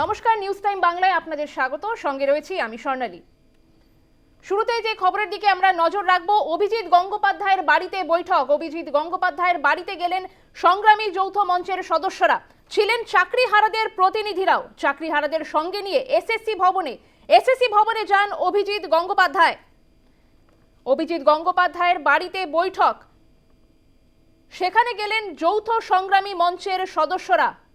নমস্কার news time বাংলায় আপনাদের স্বাগত। সঙ্গে রয়েছি আমি স্বর্ণালী। শুরুতেই যে খবরের দিকে আমরা নজর রাখব, অভিজিৎ গঙ্গোপাধ্যায়ের বাড়িতে বৈঠক। অভিজিৎ গঙ্গোপাধ্যায়ের বাড়িতে গেলেন সংগ্রামী যৌথ মঞ্চের সদস্যরা। ছিলেন চাকরিহারাদের প্রতিনিধিরাও। চাকরিহারাদের সঙ্গে নিয়ে এসএসসি ভবনে। এসএসসি ভবনে যান অভিজিৎ গঙ্গোপাধ্যায়। অভিজিৎ গঙ্গোপাধ্যায়ের বাড়িতে বৈঠক। সেখানে গেলেন যৌথ সংগ্রামী মঞ্চের সদস্যরা।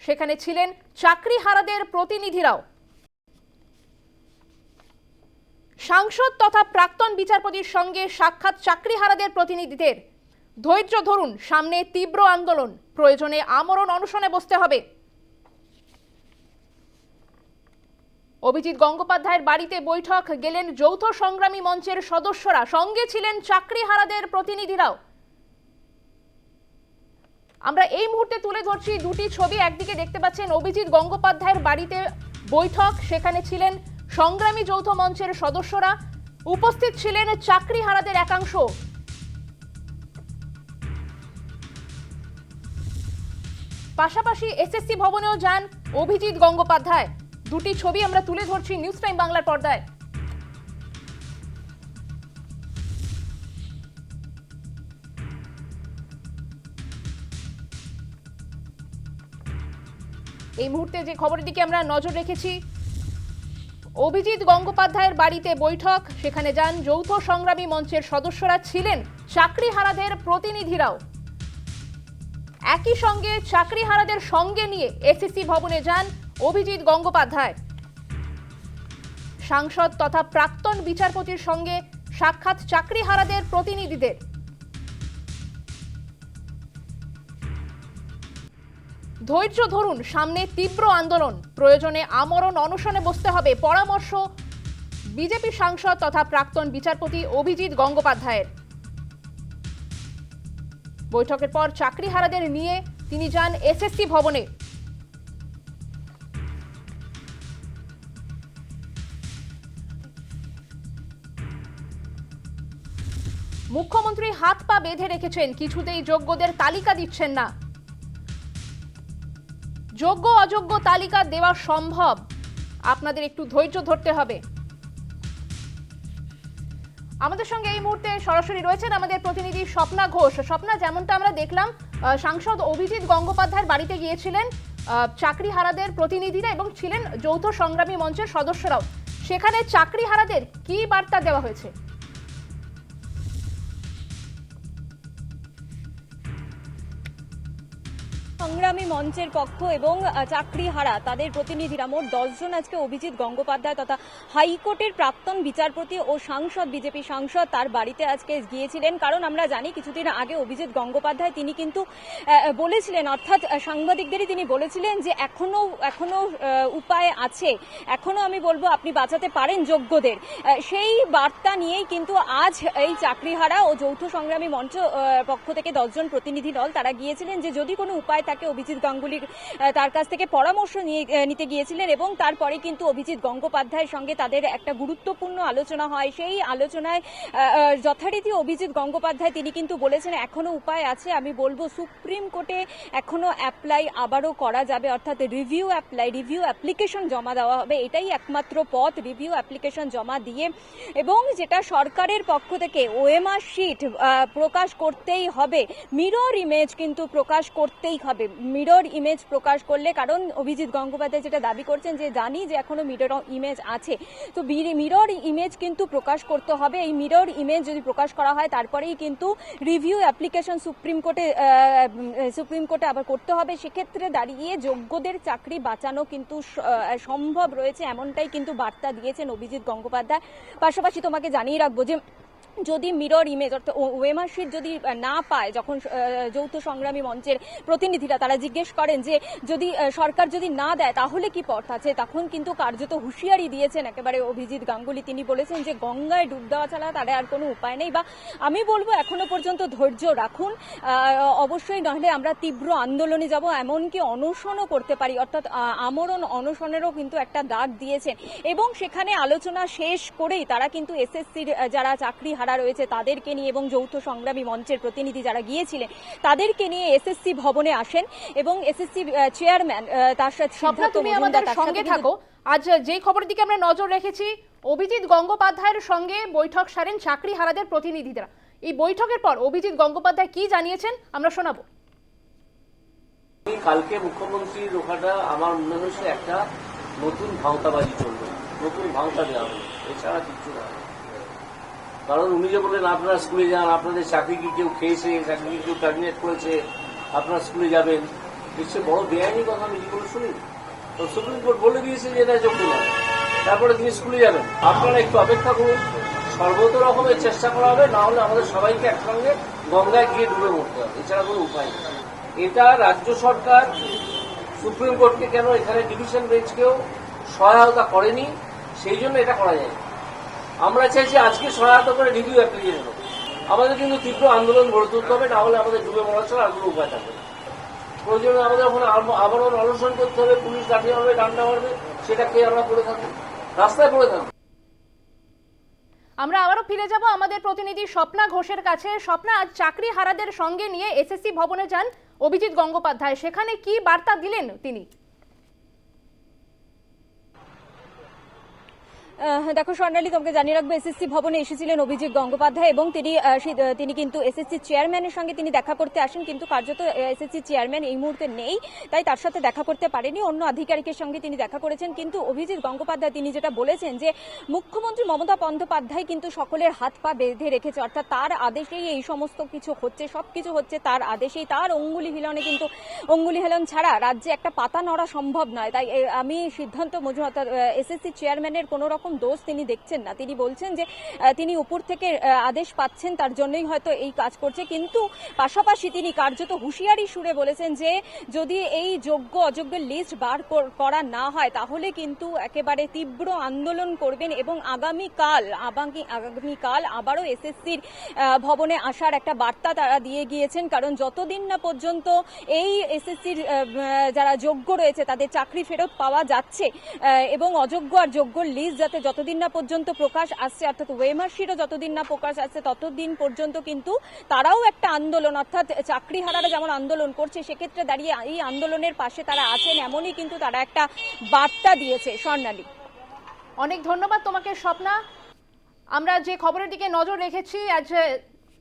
সেখানে ছিলেন চাকরিহারাদের প্রতিনিধিরাও। সাংসদ তথা প্রাক্তন বিচারপতির সঙ্গে সাক্ষাৎ চাকরিহারাদের প্রতিনিধিদের। ধৈর্য ধরুন, সামনে তীব্র আন্দোলন। প্রয়োজনে আমরণ অনশনে বসতে হবে। অভিজিৎ গঙ্গোপাধ্যায়ের বাড়িতে বৈঠক, গেলেন যৌথ সংগ্রামী মঞ্চের সদস্যরা। সঙ্গে ছিলেন চাকরিহারাদের প্রতিনিধিরাও। আমরা এই মুহূর্তে তুলে ধরছি দুটি ছবি। একদিকে দেখতে পাচ্ছেন অভিজিৎ গঙ্গোপাধ্যায়ের বাড়িতে বৈঠক। সেখানে ছিলেন সংগ্রামী যৌথ মঞ্চের সদস্যরা। উপস্থিত ছিলেন চাকরি হারাদের একাংশ। পাশাপাশি এসএসসি ভবনেও যান অভিজিৎ গঙ্গোপাধ্যায়। দুটি ছবি আমরা তুলে ধরছি নিউজ টাইম বাংলার পর্দায়। এই মুহূর্তে যে খবরের দিকে আমরা নজর রেখেছি, অভিজিৎ গঙ্গোপাধ্যায়ের বাড়িতে বৈঠক, সেখানে যান যৌথ সংগ্রামী মঞ্চের সদস্যরা ছিলেন চাকরিহারাদের প্রতিনিধিরাও। একই সঙ্গে চাকরিহারাদের সঙ্গে নিয়ে এসএসসি ভবনে যান অভিজিৎ গঙ্গোপাধ্যায়। সাংসদ তথা প্রাক্তন বিচারপতির সঙ্গে সাক্ষাৎ চাকরিহারাদের প্রতিনিধিদের। ধৈর্য ধরুন, সামনে তীব্র আন্দোলন। প্রয়োজনে আমরণ অনশনে বসতে হবে। পরামর্শ বিজেপি সাংসদ তথা প্রাক্তন বিচারপতি অভিজিৎ গঙ্গোপাধ্যায়ের। বৈঠকের পর চাকরিহারাদের নিয়ে তিনি যান এসএসসি ভবনে। মুখ্যমন্ত্রী হাত পা বেঁধে রেখেছেন, কিছুতেই যোগ্যদের তালিকা দিচ্ছেন না। যোগ্য অযোগ্য তালিকা দেওয়া সম্ভব। আপনাদের একটু ধৈর্য ধরতে হবে। আমাদের সঙ্গে এই মুহূর্তে সরাসরি রয়েছেন আমাদের প্রতিনিধি স্বপ্না ঘোষ। স্বপ্না যেমনটা আমরা দেখলাম সাংসদ অভিজিৎ গঙ্গোপাধ্যায়ের বাড়িতে গিয়েছিলেন আহ, চাকরিহারাদের প্রতিনিধিরা এবং ছিলেন যৌথ সংগ্রামী মঞ্চের সদস্যরাও। সেখানে চাকরিহারাদের কি বার্তা দেওয়া হয়েছে? সংগ্রামী মঞ্চের পক্ষ এবং আহ, চাকরিহারা তাদের প্রতিনিধিরা মোট দশজন আজকে অভিজিৎ গঙ্গোপাধ্যায় তথা হাইকোর্টের প্রাক্তন বিচারপতি ও সাংসদ বিজেপি সাংসদ তার বাড়িতে আজকে গিয়েছিলেন। কারণ আমরা জানি কিছুদিন আগে অভিজিৎ গঙ্গোপাধ্যায় তিনি কিন্তু বলেছিলেন অর্থাৎ সাংবাদিকদেরই তিনি বলেছিলেন যে এখনও এখনও উপায় আছে। এখনও আমি বলব আপনি বাঁচাতে পারেন যোগ্যদের। সেই বার্তা নিয়েই কিন্তু আজ এই চাকরিহারা ও যৌথ সংগ্রামী মঞ্চ পক্ষ থেকে দশজন প্রতিনিধি দল তারা গিয়েছিলেন যে যদি কোনো উপায় থাকে অভিজিৎ গাঙ্গুলির তার কাছ থেকে পরামর্শ নিয়ে নিতে গিয়েছিলেন এবং তারপরে কিন্তু অভিজিৎ গঙ্গোপাধ্যায়ের সঙ্গে তাদের একটা গুরুত্বপূর্ণ আলোচনা হয়। সেই আলোচনায় যথারীতি অভিজিৎ গঙ্গোপাধ্যায় তিনি কিন্তু বলেছেন, এখনও উপায় আছে। আমি বলব সুপ্রিম কোর্টে এখনও অ্যাপ্লাই আবারও করা যাবে। অর্থাৎ রিভিউ অ্যাপ্লাই রিভিউ অ্যাপ্লিকেশন জমা দেওয়া হবে। এটাই একমাত্র পথ রিভিউ অ্যাপ্লিকেশন জমা দিয়ে। এবং যেটা সরকারের পক্ষ থেকে ওএমআর শিট প্রকাশ করতেই হবে। মিরর ইমেজ কিন্তু প্রকাশ করতেই হবে। মিরর ইমেজ প্রকাশ করলে, কারণ অভিজিৎ গঙ্গোপাধ্যায় যেটা দাবি করছেন যে, জানি যে এখনও মিরর ইমেজ আছে। তো মিরর ইমেজ কিন্তু প্রকাশ করতে হবে। এই মিরর ইমেজ যদি প্রকাশ করা হয়, তারপরেই কিন্তু রিভিউ অ্যাপ্লিকেশন সুপ্রিম কোর্টে সুপ্রিম কোর্টে আবার করতে হবে। সেক্ষেত্রে দাঁড়িয়ে যোগ্যদের চাকরি বাঁচানো কিন্তু সম্ভব রয়েছে, এমনটাই কিন্তু বার্তা দিয়েছেন অভিজিৎ গঙ্গোপাধ্যায়। পাশাপাশি তোমাকে জানিয়ে রাখব যে যদি মিরর ইমেজ অর্থাৎ ওয়েমার শিট যদি না পায়, যখন যৌথ সংগ্রামী মঞ্চের প্রতিনিধিরা তারা জিজ্ঞেস করেন যে, যদি সরকার যদি না দেয়, তাহলে কি পথ আছে? তখন কিন্তু কার্যত হুঁশিয়ারি দিয়েছেন একেবারে অভিজিৎ গাঙ্গুলি। তিনি বলেছেন যে, গঙ্গায় ডুব দেওয়া ছাড়া তারা আর কোনো উপায় নেই। বা আমি বলব এখনও পর্যন্ত ধৈর্য রাখুন। অবশ্যই নাহলে আমরা তীব্র আন্দোলনে যাব, এমনকি অনশনও করতে পারি। অর্থাৎ আমরণ অনশনেরও কিন্তু একটা ডাক দিয়েছেন। এবং সেখানে আলোচনা শেষ করেই তারা কিন্তু এসএসসির যারা চাকরি হারা রয়েছে তাদেরকে নিয়ে এবং যৌথ সংগ্রামী মঞ্চের প্রতিনিধি যারা গিয়েছিলেন তাদেরকে নিয়ে এসএসসি ভবনে আসেন এবং এসএসসি চেয়ারম্যান তার সাথে স্বপ্না সিদ্ধার্থ তুমি মজুমদার আমাদের সঙ্গে থাকো। আজ যে খবরের দিকে আমরা নজর রেখেছি অভিজিৎ গঙ্গোপাধ্যায়ের সঙ্গে বৈঠক সারেন চাকরি হারাদের প্রতিনিধিরা। এই বৈঠকের পর অভিজিৎ গঙ্গোপাধ্যায় কি জানিয়েছেন আমরা শোনাবো। কালকে মুখ্যমন্ত্রীর ওখানটা আমার মনে হয়েছে একটা নতুন ভাওতাবাজি চলবে নতুন ভাওতা দেওয়া হবে এছাড়া কিছু না। কারণ উনি যে বললেন, আপনারা স্কুলে যান, আপনাদের চাকরি কি কেউ খেয়েছে, চাকরি কি কেউ টার্মিনেট করেছে, আপনারা স্কুলে যাবেন? নিশ্চয় বড় বেআইনি কথা, আমি জীবনে শুনি? তো সুপ্রিম কোর্ট বলে দিয়েছে যে এটা যোগ্য নয়। তারপরে তিনি স্কুলে যাবেন। আপনারা একটু অপেক্ষা করুন। সর্বত রকমের চেষ্টা করা হবে, না হলে আমাদের সবাইকে একসঙ্গে গঙ্গায় গিয়ে ডুবে মরতে হবে। এছাড়া কোনো উপায় নেই। এটা রাজ্য সরকার, সুপ্রিম কোর্টকে কেন এখানে ডিভিশন বেঞ্চকেও সহায়তা করেনি? সেই জন্য এটা করা যায় আমরা চাইছি আজকে সহায়তা করে রিভিউ অ্যাপ্লিকেশন আমাদের কিন্তু তীব্র আন্দোলন গড়ে তুলতে হবে, না হলে আমাদের ডুবে মরা ছাড়া আর কোনো উপায় থাকবে প্রয়োজনে আমাদের ওখানে আব- আবারও অনশন করতে হবে, পুলিশ লাঠি হবে, ডান্ডা মারবে, সেটা কে আমরা করে থাকব? রাস্তায় পড়ে থাকব। আমরা আবারও ফিরে যাব আমাদের প্রতিনিধি স্বপ্না ঘোষের কাছে। স্বপ্না, আজ চাকরি হারাদের সঙ্গে নিয়ে এসএসসি ভবনে যান অভিজিৎ গঙ্গোপাধ্যায়। সেখানে কি বার্তা দিলেন তিনি? দেখো, স্বর্ণালী, তোমাকে জানিয়ে রাখব এসএসসি ভবনে এসেছিলেন অভিজিৎ গঙ্গোপাধ্যায় এবং তিনি তিনি কিন্তু এসএসসি চেয়ারম্যানের সঙ্গে তিনি দেখা করতে আসেন, কিন্তু কার্যত এসএসসি চেয়ারম্যান এই মুহূর্তে নেই, তাই তার সাথে দেখা করতে পারেনি। অন্য আধিকারিকের সঙ্গে তিনি দেখা করেছেন, কিন্তু অভিজিৎ গঙ্গোপাধ্যায়, তিনি যেটা বলেছেন যে, মুখ্যমন্ত্রী মমতা বন্দ্যোপাধ্যায় কিন্তু সকলের হাত পা বেঁধে রেখেছে, অর্থাৎ তার আদেশেই এই সমস্ত কিছু হচ্ছে সব কিছু হচ্ছে তার আদেশেই, তার অঙ্গুলি হিলনে কিন্তু, অঙ্গুলি হেলন ছাড়া রাজ্যে একটা পাতা নড়া সম্ভব নয়। তাই আমি সিদ্ধান্ত মজুমদার অর্থাৎ এসএসসি চেয়ারম্যানের কোনো রকম দোষ তিনি দেখছেন না। তিনি বলছেন যে তিনি উপর থেকে আদেশ পাচ্ছেন, তার জন্যই হয়তো এই কাজ করছে। কিন্তু পাশাপাশি তিনি কার্যত হুঁশিয়ারি সুরে বলেছেন যে, যদি এই যোগ্য অযোগ্যের লিস্ট বার কর- না হয়, তাহলে কিন্তু একেবারে তীব্র আন্দোলন করবেন এবং আগামীকাল, আগামী, আগামীকাল আবারও এসএসসির ভবনে আসার একটা বার্তা তারা দিয়ে গিয়েছেন। কারণ যতদিন না পর্যন্ত এই এসএসসির যারা যোগ্য রয়েছে, তাদের চাকরি ফেরত পাওয়া যাচ্ছে এবং অযোগ্য আর যোগ্য লিস্ট যাতে যতদিন না পর্যন্ত প্রকাশ আসছে, অর্থাৎ ওয়েমার্সিরও যতদিন না প্রকাশ আসছে, ততদিন পর্যন্ত কিন্তু তারাও একটা আন্দোলন, অর্থাৎ চাকরি হারারা যেমন আন্দোলন করছে, সেক্ষেত্রে দাঁড়িয়ে এই আন্দোলনের পাশে তারা আছেন, এমনই কিন্তু তারা একটা বার্তা দিয়েছে স্বর্ণালী। অনেক ধন্যবাদ তোমাকে, স্বপ্না। আমরা যে খবরের দিকে নজর রেখেছি, আজ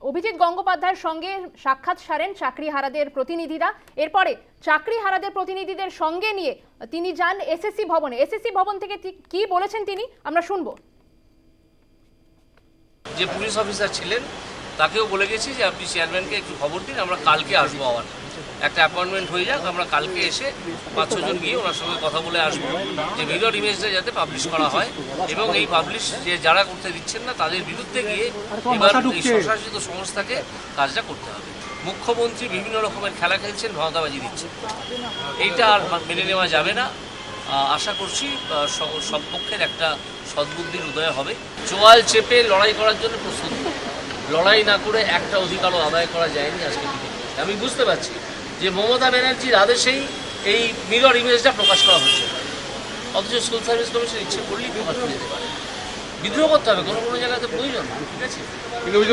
অভিজিৎ গঙ্গোপাধ্যায়ের সঙ্গে সাক্ষাৎ সারেন চাকরি হারাদের প্রতিনিধিরা। এরপরে চাকরি হারাদের প্রতিনিধিদের সঙ্গে নিয়ে তিনি যান এসএসসি ভবনে। এসএসসি ভবন থেকে কি বলেছেন তিনি? আমরা শুনব। যে পুলিশ অফিসার ছিলেন তাকেও বলে গেছি যে আপনি চেয়ারম্যানকে একটু খবর দিন, আমরা কালকে আসব আবার। একটা অ্যাপয়েন্টমেন্ট হয়ে যাক, আমরা কালকে এসে পাঁচ ছজন গিয়ে ওনার সঙ্গে কথা বলে আসব যে মিরর ইমেজটা যাতে পাবলিশ করা হয় এবং এই পাবলিশ যে যারা করতে দিচ্ছেন না, তাদের বিরুদ্ধে গিয়ে এবার এই স্বশাসিত সংস্থাকে কাজটা করতে হবে। মুখ্যমন্ত্রী বিভিন্ন রকমের খেলা খেলছেন ভাওতাবাজি দিচ্ছেন। এইটা আর মেনে নেওয়া যাবে না। আশা করছি সব পক্ষের একটা সদ্বুদ্ধির উদয় হবে। চোয়াল চেপে লড়াই করার জন্য প্রস্তুত। লড়াই না করে একটা অধিকারও আদায় করা যায়নি আজকে আমি বুঝতে পারছি যে মমতা ব্যানার্জির আদেশেই এই মিরর ইমেজটা প্রকাশ করা হচ্ছে। অথচ স্কুল সার্ভিস কমিশন ইচ্ছে করলেই প্রকাশ করে যেতে পারে। বিদ্রোহ করতে হবে কোনো কোনো জায়গাতে প্রয়োজন ঠিক আছে?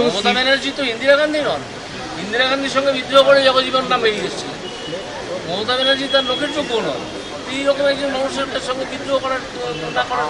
মমতা ব্যানার্জি তো ইন্দিরা গান্ধী নন। ইন্দিরা গান্ধীর সঙ্গে বিদ্রোহ করে জগজীবন নাম বেরিয়ে এসেছিলেন মমতা ব্যানার্জি তার লোকের যোগ্য নন এই রকম একজন মানুষের সঙ্গে বিদ্রোহ করার না করার?